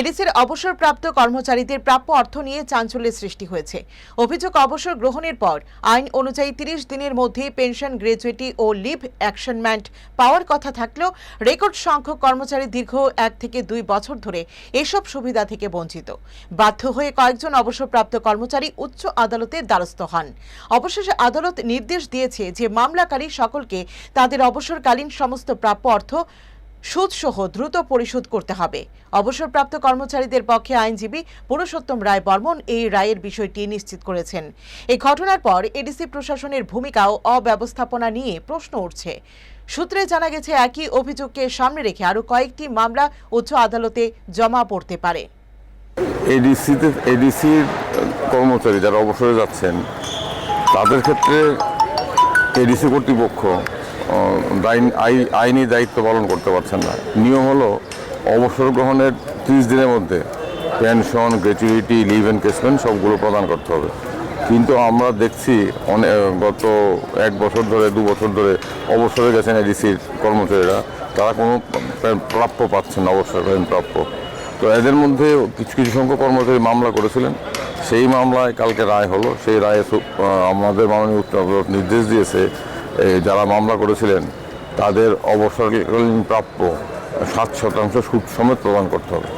এডিসির অবসরপ্রাপ্ত কর্মচারীদের প্রাপ্য অর্থ নিয়ে চাঞ্চল্যের সৃষ্টি হয়েছে। অভিযোগ অবসর গ্রহণের পর আইন অনুযায়ী তিরিশ দিনের মধ্যে পেনশন গ্র্যাচুইটি ও লিভ অ্যাকশনমেন্ট পাওয়ার কথা থাকলেও রেকর্ড সংখ্যক কর্মচারী দীর্ঘ এক থেকে দুই বছর ধরে এসব সুবিধা থেকে বঞ্চিত। বাধ্য হয়ে কয়েকজন অবসরপ্রাপ্ত কর্মচারী উচ্চ আদালতের দ্বারস্থ হন। অবশেষে আদালত নির্দেশ দিয়েছে যে মামলাকারী সকলকে তাদের অবসরকালীন সমস্ত প্রাপ্য অর্থ সুদসহ দ্রুত পরিশোধ করতে হবে। অবসরপ্রাপ্ত কর্মচারীদের পক্ষে আইনজীবী পুরুষোত্তম রায় বর্মন এই রায়ের বিষয়টি নিশ্চিত করেছেন। এই ঘটনার পর এডিসি প্রশাসনের ভূমিকা ও অব্যবস্থাপনা নিয়ে প্রশ্ন উঠছে। সূত্রে জানা গেছে, একই অভিযোগকে সামনে রেখে আরও কয়েকটি মামলা উচ্চ আদালতে জমা পড়তে পারে। এডিসিতে, এডিসির কর্মচারী যারা অবসরে যাচ্ছেন, তাদের ক্ষেত্রে এডিসি কর্তৃপক্ষ আইনি দায়িত্ব পালন করতে পারছেন না। নিয়ম হলো, অবসর গ্রহণের ত্রিশ দিনের মধ্যে পেনশন গ্র্যাচুইটি লিভ এনকেসমেন্ট সবগুলো প্রদান করতে হবে। কিন্তু আমরা দেখছি অনেক গত এক বছর ধরে, দু বছর ধরে অবসরে গেছেন এডিসির কর্মচারীরা। তারা কোনো প্রাপ্য পাচ্ছেন না অবসরকালীন প্রাপ্য। তো এদের মধ্যে কিছু কিছু সংখ্যক কর্মচারী মামলা করেছিলেন। সেই মামলায় কালকে রায় হলো, সেই রায়ে আমাদের মাননীয় উচ্চ আদালত নির্দেশ দিয়েছে যারা মামলা করেছিলেন, তাদের অবসরকালীন প্রাপ্য সাত শতাংশ সুদ সমেত প্রদান করতে হবে।